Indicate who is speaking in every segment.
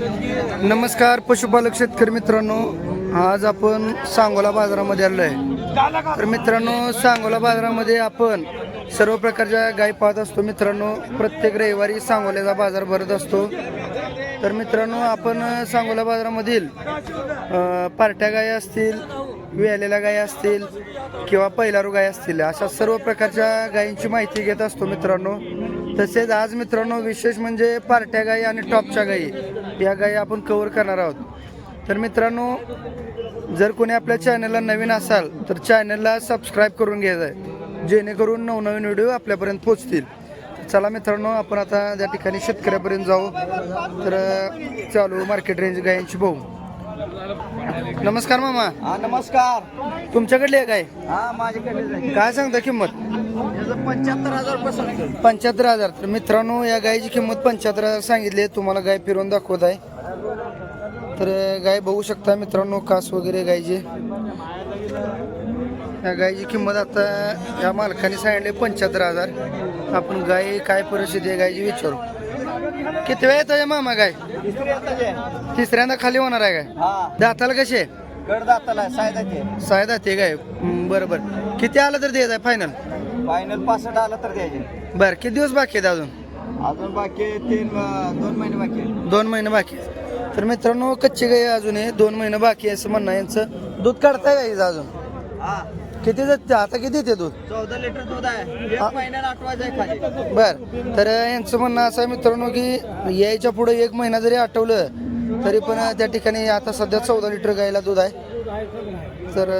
Speaker 1: नमस्कार पशुपालक शेतकरी मित्रांनो आज आपण सांगोला बाजारामध्ये आलो आहे तर मित्रांनो सांगोला बाजारामध्ये आपण सर्व प्रकारच्या गायी पाहत असतो. मित्रांनो प्रत्येक रविवारी सांगोल्याचा बाजार भरत असतो. तर मित्रांनो आपण सांगोला बाजारामधील पार्ट्या गाय असतील वेलेल्या गाय असतील किंवा पहिलारू गाय असतील अशा सर्व प्रकारच्या गायींची माहिती घेत असतो मित्रांनो. तसेच आज मित्रांनो विशेष म्हणजे पार्ट्या गायी आणि टॉपच्या गायी. या गायी आपण कवर करणार आहोत. तर मित्रांनो जर कोणी आपल्या चॅनलला नवीन असाल तर चॅनलला सबस्क्राईब करून घ्यायचं आहे जेणेकरून नवनवीन व्हिडिओ आपल्यापर्यंत पोचतील चला मित्रांनो आपण आता त्या ठिकाणी शेतकऱ्यापर्यंत जाऊ. तर चालू मार्केट रेंज गायांची भाऊ नमस्कार मामा.
Speaker 2: हा नमस्कार.
Speaker 1: तुमच्याकडली काय?
Speaker 2: हा माझ्याकडे
Speaker 1: काय सांगता किंमत?
Speaker 2: पंच्याहत्तर हजार पसंत
Speaker 1: पंच्याहत्तर हजार. तर मित्रांनो या गायची किंमत पंच्याहत्तर हजार सांगितली आहे. तुम्हाला गाय फिरवून दाखवत आहे. तर अं, गाय बघू शकता मित्रांनो कास वगैरे गायची. या गायची किंमत आता या मालकाने सांगितले पंच्याहत्तर हजार. आपण गाय काय परिस्थिती आहे गायची विचारू. किती वेळ येतो मामा गाय तिसऱ्यांदा खाली होणार आहे काय?
Speaker 2: हा.
Speaker 1: दाताला कसे? सायदा ते हं, बरं बरं किती आलं तर द्यायचं फायनल
Speaker 2: फायनल पासष्ट आला तर द्यायचे.
Speaker 1: बरं किती दिवस बाकी आहेत अजून?
Speaker 2: अजून बाकी तीन दोन महिने बाकी.
Speaker 1: दोन महिने बाकी. तर मित्रांनो कच्ची गाई अजून आहे दोन महिने बाकी असं म्हणणं यांचं दूध काढताय का अजून?
Speaker 2: हा.
Speaker 1: किती देत आता किती ते दूध?
Speaker 2: चौदा लिटर दूध आहे. एक. महिन्याला आठवायचं आहे खाली.
Speaker 1: बर. तर यांचं म्हणणं असं आहे मित्रांनो की यायच्या पुढे एक महिना जरी आठवलं तरी पण त्या ठिकाणी आता सध्या चौदा लिटर गायला दूध आहे. तर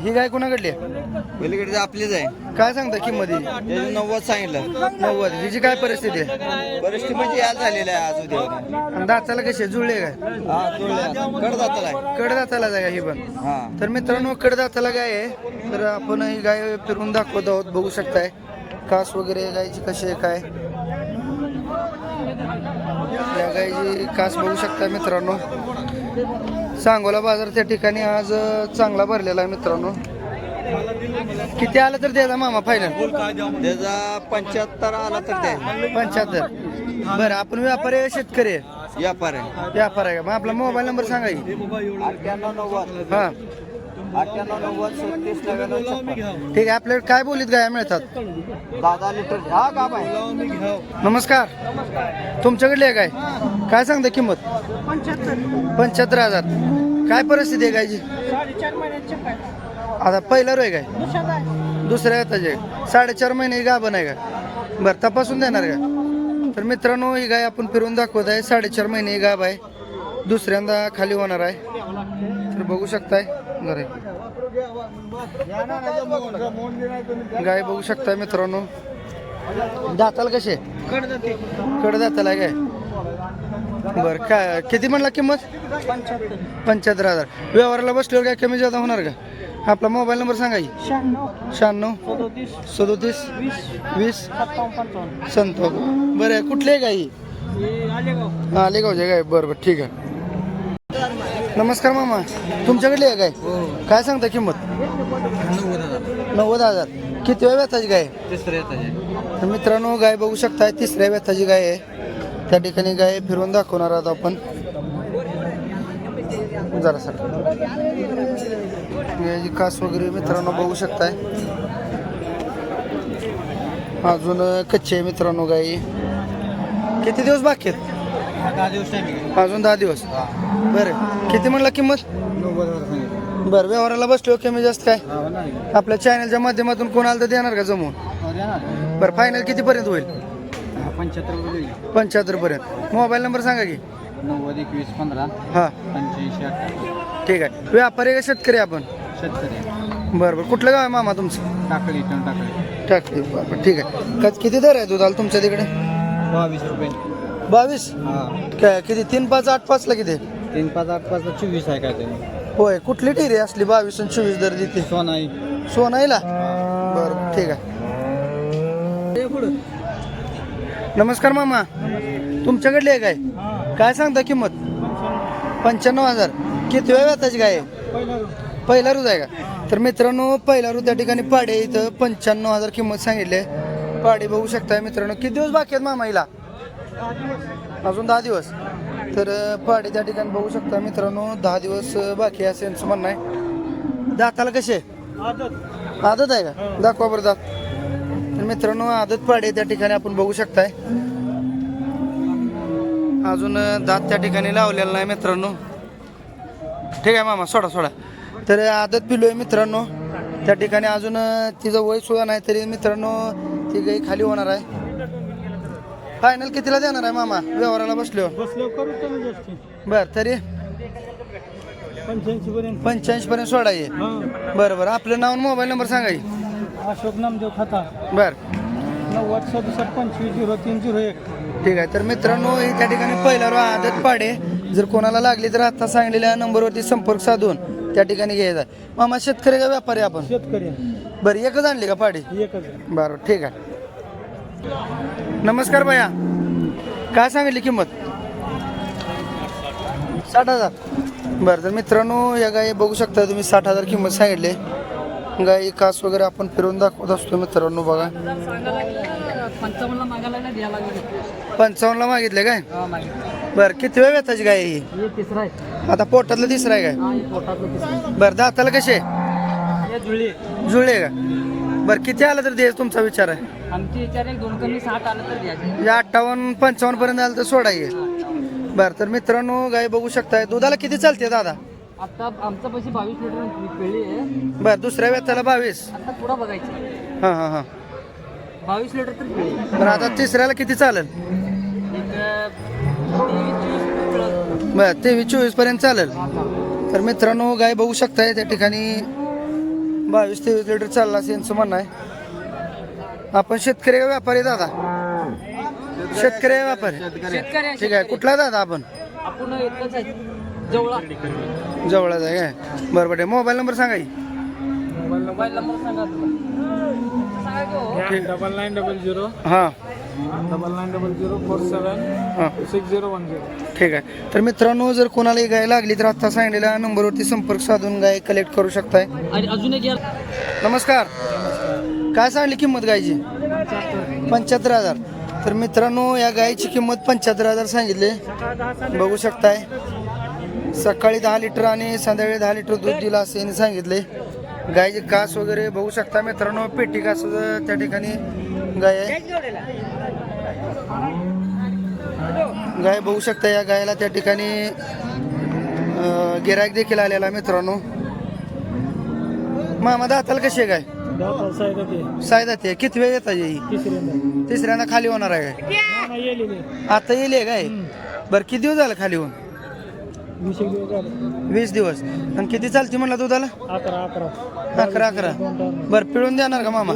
Speaker 1: ही गाय कोणाकडली आहे?
Speaker 2: पलीकडे आपलीच आहे.
Speaker 1: काय सांगता किंमत?
Speaker 2: त्याचं नव्वद सांगितलं.
Speaker 1: नव्वद. हिची काय परिस्थिती आहे?
Speaker 2: परिस्थिती म्हणजे याद झालेलं आहे आज उद्या.
Speaker 1: आणि दाताला कशी जुळले काय?
Speaker 2: हा जुळले कडदाताला आहे.
Speaker 1: कडदाताला जाय ही पण?
Speaker 2: हा.
Speaker 1: तर मित्रांनो कडदाताला गाय आहे. तर आपण ही गाय फिरून दाखवत आहोत बघू शकताय. कास वगैरे गायची कशी आहे काय? या गायची कास बघू शकताय मित्रांनो. सांगोला बाजार त्या ठिकाणी आज चांगला भरलेला आहे मित्रांनो. किती आलं तर द्यायचा मामा फायनल
Speaker 2: त्याचा पंच्याहत्तर आला तर द्यायचे
Speaker 1: पंच्याहत्तर. बरं आपण व्यापारी आहे, शेतकरी आहे?
Speaker 2: व्यापार. आहे
Speaker 1: व्यापार आहे का? मग आपला मोबाईल नंबर सांगा की.
Speaker 2: अठ्ठ्याण्णव नव्वद.
Speaker 1: हा.
Speaker 2: अठ्ठ्याण्णव नव्वद सत्तीस नव्याण्णव छप्पन.
Speaker 1: ठीक आहे आपल्याकडे काय बोलीत गाय मिळतात?
Speaker 2: दहा लिटर हा आहे.
Speaker 1: नमस्कार. तुमच्याकडली आहे काय काय सांगता किंमत? पंच्याहत्तर हजार. काय परिस्थिती आहे गायची? आता पहिला रोय काय दुसऱ्या येताचे साडेचार महिने ही गाभण आहे का बरं तपासून देणार का तर मित्रांनो ही गाय आपण फिरून दाखवत आहे. साडेचार महिने ही गाभ आहे. दुसऱ्यांदा खाली होणार आहे. तर बघू शकताय. जरा गाय बघू शकताय मित्रांनो. दाताल कसे? कड दाताला आहे काय? बर काय किती म्हणला किंमत? पंच्याहत्तर हजार. व्यवहाराला बसल्यावर काय कमी जादा होणार का? आपला मोबाईल नंबर सांगा शहाण्णव. सदोतीस. वीस. संतावन्न बरं आहे. कुठली आहे गाई? हा आलेगावचे काय बरं बरं ठीक आहे. नमस्कार मामा. तुमच्याकडली आहे. काय काय सांगता किंमत? नव्वद हजार. किती वेळ व्यथाची गाय? तर मित्रांनो गाय बघू शकताय तिसऱ्या व्यथाची गाय आहे. त्या ठिकाणी गाय फिरवून दाखवणार आहोत आपण. जरा सर. याची कास वगैरे मित्रांनो बघू शकताय. अजून कच्चे आहे मित्रांनो गाई. किती दिवस बाकी आहेत? अजून दहा दिवस. बरं. किती म्हणला किंमत? बरं व्यवहाराला बसलो कमी जास्त काय?
Speaker 2: हा नाही
Speaker 1: आपल्या चॅनलच्या माध्यमातून कोणाला तर देणार का जमून? बरं फायनल कितीपर्यंत होईल?
Speaker 2: पंच्याहत्तर
Speaker 1: पर्यंत मोबाईल नंबर सांगा की.
Speaker 2: नव्वद एकवीस पंधरा
Speaker 1: हा.
Speaker 2: पंच्याऐंशी
Speaker 1: ठीक आहे. व्यापारी का शेतकरी आपण?
Speaker 2: शेतकरी.
Speaker 1: बरं बरं. कुठलं गाव आहे मामा तुमचं?
Speaker 2: टाकळी टाकळी.
Speaker 1: टाकली बरं बरं. ठीक आहे. का किती दर आहे दुधाला तुमच्या तिकडे?
Speaker 2: बावीस रुपये.
Speaker 1: बावीस?
Speaker 2: हा.
Speaker 1: काय किती? तीन पाच आठ पाचला किती?
Speaker 2: तीन पाच आठ पाच चोवीस आहे काय तरी
Speaker 1: होय कुठली टिरी असली? बावीस आणि चोवीस दर देते.
Speaker 2: सोनाई.
Speaker 1: सोनाईला? बरं ठीक आहे. नमस्कार मामा. तुमच्याकडली आहे काय? काय सांगता किंमत? पंच्याण्णव हजार. किती वेळ व्यताची काय पहिला रूज आहे का? तर मित्रांनो पहिला रू त्या ठिकाणी पाडे इथं पंच्याण्णव हजार किंमत सांगितली पाडे बघू शकताय मित्रांनो. किती दिवस बाकी आहेत मामा हिला? अजून दहा दिवस. तर त्या ठिकाणी बघू शकता मित्रांनो दहा दिवस बाकी आहे असं यांचं म्हणणं आहे. दाताला कसे? आदत. आहे का? दाखवा बरं दात. तर मित्रांनो आदत पाडे त्या ठिकाणी आपण बघू शकताय. अजून दात त्या ठिकाणी लावलेला नाही मित्रांनो. ठीक आहे मामा सोडा सोडा. तर आदत पिलो आहे मित्रांनो. त्या ठिकाणी अजून तिचं वय सुद्धा नाही तरी मित्रांनो ती गाई खाली होणार आहे. फायनल कितीला देणार आहे मामा? व्यवहाराला बसलो
Speaker 3: बसलो करू कमी जास्त.
Speaker 1: बर तरी?
Speaker 3: पंच्याऐंशी पर्यंत.
Speaker 1: पंच्याऐंशी पर्यंत सोडा ये
Speaker 3: हा.
Speaker 1: बरं बरं. आपलं नाव आणि मोबाईल नंबर सांगा की.
Speaker 3: अशोक नामदेव खाता
Speaker 1: बर.
Speaker 3: नव्वद सदुसष्ट पंचवीस झिरो तीन झिरो एक.
Speaker 1: ठीक आहे. तर मित्रांनो ही त्या ठिकाणी पहिला रो आदत पाडे. जर कोणाला लागली तर आता सांगलेल्या नंबरवरती संपर्क साधून त्या ठिकाणी घ्यायचा आहे. मामा शेतकरी का व्यापारी आपण?
Speaker 3: शेतकरी.
Speaker 1: बरं एकच आणली का पाडी?
Speaker 3: एकच. आहे.
Speaker 1: बरं ठीक आहे. नमस्कार भैया. काय सांगितली किंमत? साठ हजार. बरं तर मित्रांनो या गाई बघू शकता तुम्ही साठ हजार किंमत सांगितली. गाई कास वगैरे आपण फिरवून दाखवत असतो मित्रांनो बघा.
Speaker 2: पंचावन्नला
Speaker 1: मागितले काय?
Speaker 2: हा
Speaker 1: बरं किती वेळ येताची गाय ही?
Speaker 2: हे
Speaker 1: आता पोटातलं तिसरं आहे काय? बरं दाताला कसे
Speaker 2: हे जुळले.
Speaker 1: का? बरं किती आलं तर द्यायचं तुमचा विचार आहे?
Speaker 2: आमची विचार एक दोन कमी साठ आलं तर द्यायचे.
Speaker 1: या अठ्ठावन्न पंचावन्न पर्यंत आलं तर सोडाय बरं तर मित्रांनो गाय बघू शकताय. दुधाला किती चालते दादा?
Speaker 2: आता आमचं पैसे बावीस लिटर पिळी आहे.
Speaker 1: बरं दुसऱ्या व्यताला बावीस.
Speaker 2: आता पुढं बघायचं.
Speaker 1: हां हां हां.
Speaker 2: बावीस लिटर तर पिळी
Speaker 1: बरं आता तिसऱ्याला किती चालेल?
Speaker 2: एक तेवीस चोवीस लिटर.
Speaker 1: बरं तेवीस चोवीसपर्यंत चालेल. तर मित्रांनो गाय बघू शकताय त्या ठिकाणी बावीस तेवीस लिटर चालला असं यांचं म्हणणं आहे. आपण शेतकरी का व्यापारी दादा? शेतकरी आहे व्यापारी? ठीक आहे. कुठला दादा आपण?
Speaker 2: आपण इथलंच आहे. जवळा.
Speaker 1: जवळच आहे काय? बरं बरं. मोबाईल नंबर सांगा
Speaker 2: हो.
Speaker 3: Double nine double zero.
Speaker 1: हां.
Speaker 3: Double nine double zero four seven six zero one zero
Speaker 1: ठीक आहे. तर मित्रांनो जर कोणाला ही गाय लागली तर आता सांगलेल्या नंबरवरती संपर्क साधून गाय कलेक्ट करू शकताय.
Speaker 2: आणि अजून एक या
Speaker 1: नमस्कार. काय सांगली किंमत गायची? पंच्याहत्तर हजार. तर मित्रांनो या गायची किंमत पंच्याहत्तर हजार सांगितले. बघू शकताय. सकाळी दहा लिटर आणि संध्याकाळी दहा लिटर दूध दिलं असे यांनी सांगितले गायचे कास वगैरे बघू शकता मित्रांनो पेटी कास त्या ठिकाणी गाय आहे. गाय बघू शकता या गायला त्या ठिकाणी गिरायक देखील आलेला आहे मित्रांनो. मामा दाताला कशी आहे गाय? सायदा ते. किती वेळ येतात ही?
Speaker 3: तिसऱ्यांदा.
Speaker 1: खाली होणार आहे काय आता येईल काय बरं किती दिवस झालं खाली होऊन?
Speaker 3: वीस एक दिवस झाले.
Speaker 1: वीस दिवस. आणि किती चालते म्हणला दुधाला?
Speaker 3: अकरा अकरा.
Speaker 1: अकरा अकरा. बरं पिळून देणार का मामा?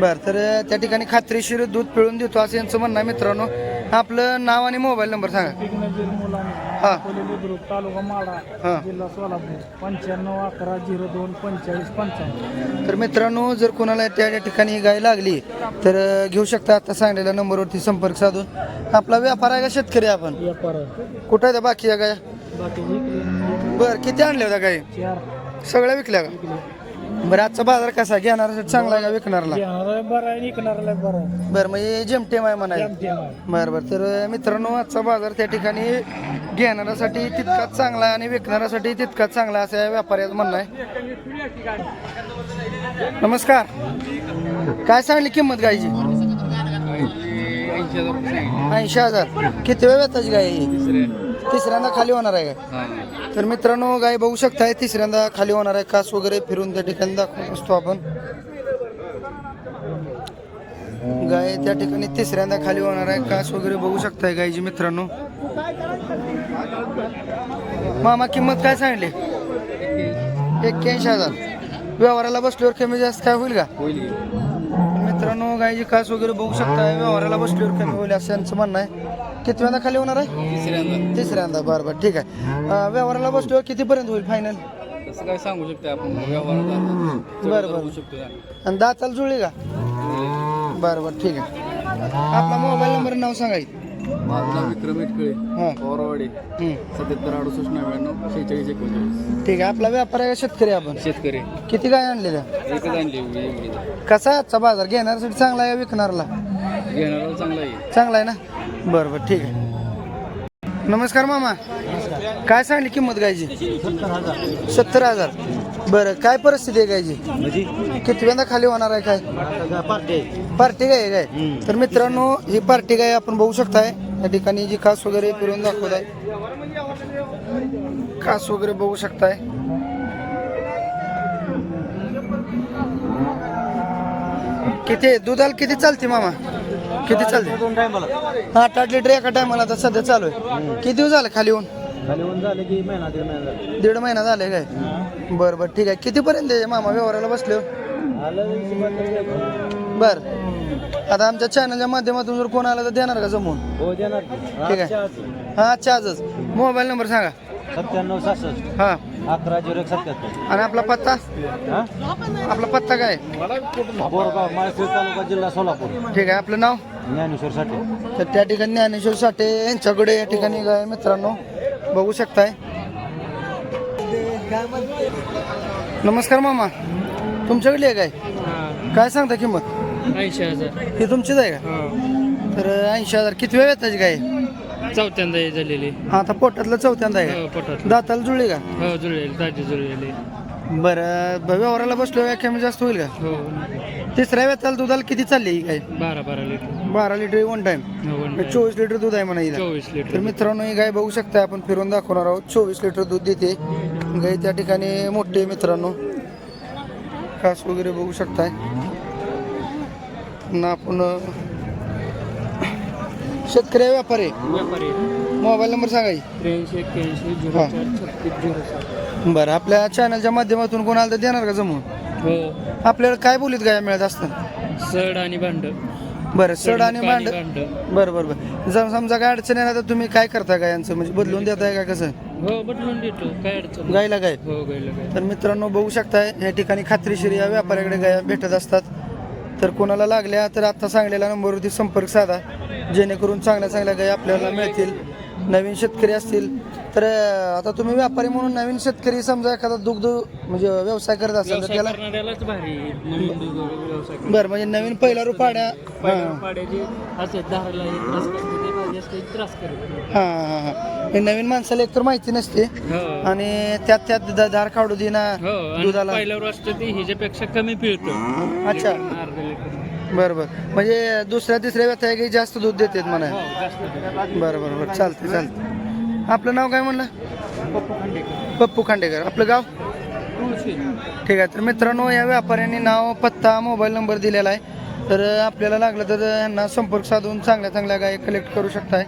Speaker 1: बरं तर त्या ठिकाणी खात्रीशीर दूध पिळून देतो असं यांचं म्हणणं आहे मित्रांनो. आपलं नाव आणि मोबाईल नंबर सांगा.
Speaker 3: मुलाने.
Speaker 1: हा.
Speaker 3: कोली बुद्रुक तालुका माडा
Speaker 1: हा.
Speaker 3: जिल्हा सोलापूर. पंच्याण्णव अकरा झिरो दोन पंचेचाळीस पंचावन्न.
Speaker 1: तर मित्रांनो जर कोणाला त्या त्या ठिकाणी गाय लागली तर अं, घेऊ शकता. आता सांगलेल्या नंबरवरती संपर्क साधून. आपला व्यापार आहे का शेतकरी आपण?
Speaker 3: व्यापार
Speaker 1: कुठं आहे त्या बाकी गाय?
Speaker 3: बाकी विकले
Speaker 1: बरं किती होत्या गाय
Speaker 3: चार.
Speaker 1: सगळ्या विकल्या का? बरं आजचा बाजार कसा घेणार चांगला आहे का विकणारला?
Speaker 3: घेणारा बरा
Speaker 1: हे जेमटेम आहे म्हणाय. बरं बरं तर मित्रांनो आजचा बाजार त्या ठिकाणी घेणाऱ्यासाठी तितकाच चांगला आहे आणि विकणाऱ्यासाठी तितकाच चांगला असं या व्यापाऱ्याचं म्हणणं आहे. नमस्कार. काय सांगली किंमत गायची ऐंशी हजार किती वेळ येताची गाय? तिसऱ्यांदा खाली होणार आहे. तर मित्रांनो गाय बघू शकताय तिसऱ्यांदा खाली होणार आहे. कास वगैरे फिरून त्या ठिकाणी दाखवत असतो आपण. गाय त्या ठिकाणी तिसऱ्यांदा खाली होणार आहे. कास वगैरे बघू शकताय गायची मित्रांनो. मामा किंमत काय सांगली एक्क्याऐंशी हजार. व्यवहाराला बसल्यावर कमी जास्त काय होईल का? मित्रांनो गायची कास वगैरे बघू शकताय व्यवहाराला बसल्यावर कमी होईल असं यांचं म्हणणं आहे. किती वेळा खाली होणार आहे?
Speaker 2: तिसऱ्यांदा.
Speaker 1: तिसऱ्यांदा. बरं बरं. ठीक आहे. अं, व्यवहाराला बसल्यावर कितीपर्यंत होईल फायनल
Speaker 2: तसं काय सांगू शकतो आपण. व्यवहारात
Speaker 1: बरं बरं.
Speaker 2: शकतो
Speaker 1: आणि दाताला जुळली का? बरं बरं. ठीक आहे. आपला मोबाईल नंबर नाव सांगा की.
Speaker 2: माझा विक्रम इटकळे.
Speaker 1: हां.
Speaker 2: पवारवाडी.
Speaker 1: हं.
Speaker 2: सत्याहत्तर अडुसष्ट नव्याण्णव शेहेचाळीस एकोणचाळीस.
Speaker 1: ठीक आहे. आपला व्यापार आहे का शेतकरी आपण?
Speaker 2: शेतकरी.
Speaker 1: किती काय आणलेल्या?
Speaker 2: एकच आणली एवढी एवढी.
Speaker 1: कसा आहे आजचा बाजार? घेण्यासाठी चांगला आहे का विकणारला
Speaker 2: घेणारा चांगला आहे.
Speaker 1: चांगला आहे ना? बरं बरं ठीक आहे. नमस्कार मामा. काय सांगली किंमत गायची
Speaker 2: सत्तर हजार.
Speaker 1: बरं काय परिस्थिती आहे गायची
Speaker 2: म्हणजे?
Speaker 1: कितव्यांदा खाली होणार आहे काय?
Speaker 2: पार्टी
Speaker 1: पार्टी गाय आहे काय? तर मित्रांनो ही पार्टी गाय आपण बघू शकताय. या ठिकाणी जी कास वगैरे फिरून दाखवत आहे. कास वगैरे बघू शकताय. किती दुधाला किती चालते मामा? किती चालते
Speaker 2: दोन टायमाला
Speaker 1: आठ आठ लिटर एका टायमाला आता सध्या चालू आहे. किती दिवस झाले खाली होऊन
Speaker 2: खाली होऊन झालं की महिना दीड महिना झाला.
Speaker 1: दीड महिना झाले काय? बरं बरं ठीक आहे. कितीपर्यंत आहे मामा व्यवहाराला बसले? हो? बर. आता आमच्या चॅनलच्या माध्यमातून जर कोण आला तर देणार का जमून?
Speaker 2: हो देणार
Speaker 1: ठीक आहे. हा आजच्या आजच. मोबाईल नंबर सांगा.
Speaker 2: सत्त्याण्णव सहासष्ट.
Speaker 1: हा.
Speaker 2: अकरा झिरो एक सत्याहत्तर
Speaker 1: आणि आपला पत्ता?
Speaker 2: हा?
Speaker 1: आपला पत्ता काय?
Speaker 2: बोरगाव माळशिरस तालुका जिल्हा सोलापूर.
Speaker 1: ठीक आहे. आपलं नाव?
Speaker 2: ज्ञानेश्वर साठी.
Speaker 1: तर त्या ठिकाणी ज्ञानेश्वर साठे यांच्याकडे या ठिकाणी काय मित्रांनो बघू शकताय. नमस्कार मामा. तुमच्याकडली आहे काय काय सांगता किंमत?
Speaker 4: ऐंशी हजार.
Speaker 1: ही तुमचीच आहे का?
Speaker 4: हो.
Speaker 1: तर ऐंशी हजार किती वेळ येताची काय
Speaker 4: चौथ्यांदा हे झालेली.
Speaker 1: हा आता पोटातलं चौथ्यांदा आहे.
Speaker 4: हो पोटात
Speaker 1: का दाताला जुळली का?
Speaker 4: हो जुळलेली ताजी जुळलेली.
Speaker 1: बरं व्यवहाराला बसलो व्याख्या कमी जास्त होईल का?
Speaker 4: हो.
Speaker 1: तिसऱ्या वेताला दुधाला किती चालली ही काय
Speaker 4: बारा बारा लिटर.
Speaker 1: बारा लिटर वन टाइम
Speaker 4: हो.
Speaker 1: चोवीस लिटर दूध आहे म्हणा हिला.
Speaker 4: चोवीस
Speaker 1: तर
Speaker 4: लिटर
Speaker 1: मित्रांनो ही गाय बघू शकता आपण फिरून दाखवणार आहोत. चोवीस लिटर दूध देते. गाय त्या ठिकाणी मोठी आहे मित्रांनो. कास वगैरे बघू शकताय. ना आपण शेतकरी व्यापारी.
Speaker 4: व्यापारी.
Speaker 1: मोबाईल नंबर सांगाय
Speaker 4: त्र्याऐंशी एक्क्याऐंशी झिरो
Speaker 1: हा.
Speaker 4: चार छत्तीस झिरो सात.
Speaker 1: बरं आपल्या चॅनलच्या माध्यमातून कोणाला तर देणार का जमून?
Speaker 4: हो.
Speaker 1: आपल्याला काय बोलीत गाय मिळत असतं?
Speaker 4: सड आणि भांड.
Speaker 1: बरं सड आणि भांड. बरं बरं बरं. जर समजा काय अडचण आहे ना तर तुम्ही काय करता गायांचं? म्हणजे बदलून देताय का कसं?
Speaker 4: हो बदलून देतो. काय अडचण नाही.
Speaker 1: गायला काय
Speaker 4: हो गायला काय
Speaker 1: तर मित्रांनो बघू शकताय या ठिकाणी खात्रीशीर या व्यापाऱ्याकडे गाया भेटत असतात. तर कोणाला लागल्या तर आता सांगलेल्या नंबरवरती संपर्क साधा. जेणेकरून चांगल्या चांगल्या गाय आपल्याला मिळतील. नवीन शेतकरी असतील तर आता तुम्ही व्यापारी म्हणून नवीन शेतकरी समजा एखादा दुग्ध म्हणजे व्यवसाय करत असेल तर त्याला
Speaker 4: करणाऱ्यालाच भारी आहे. नवीन दूध व्यवसाय करणाऱ्याला.
Speaker 1: बरं म्हणजे नवीन पहिला रुपाड्या
Speaker 4: पाड्याचे असे हे त्रास करते ते भाजी असते त्रास करते
Speaker 1: हां हां हां. हे नवीन माणसाला एकतर माहिती नसते.
Speaker 4: हो.
Speaker 1: आणि त्यात त्यात द- धार काढू देना
Speaker 4: हो आणि
Speaker 1: दुधाला.
Speaker 4: पहिल्यावर असतं ते ह्याच्यापेक्षा कमी पिळतो.
Speaker 1: अच्छा.
Speaker 4: अर्धा लिटर.
Speaker 1: बरं बरं. म्हणजे दुसऱ्या तिसऱ्या व्यथा जास्त दूध देतात म्हणा
Speaker 4: हो जास्त.
Speaker 1: बरं बरं बरं. चालते चालते आपलं नाव काय म्हणलं?
Speaker 4: पप्पू खांडेकर.
Speaker 1: पप्पू खांडेकर. आपलं गाव?
Speaker 4: तुळशी.
Speaker 1: ठीक आहे तर मित्रांनो या व्यापाऱ्यांनी नाव पत्ता मोबाईल नंबर दिलेला आहे. तर आपल्याला लागलं तर यांना संपर्क साधून चांगल्या चांगल्या गाय कलेक्ट करू शकताय.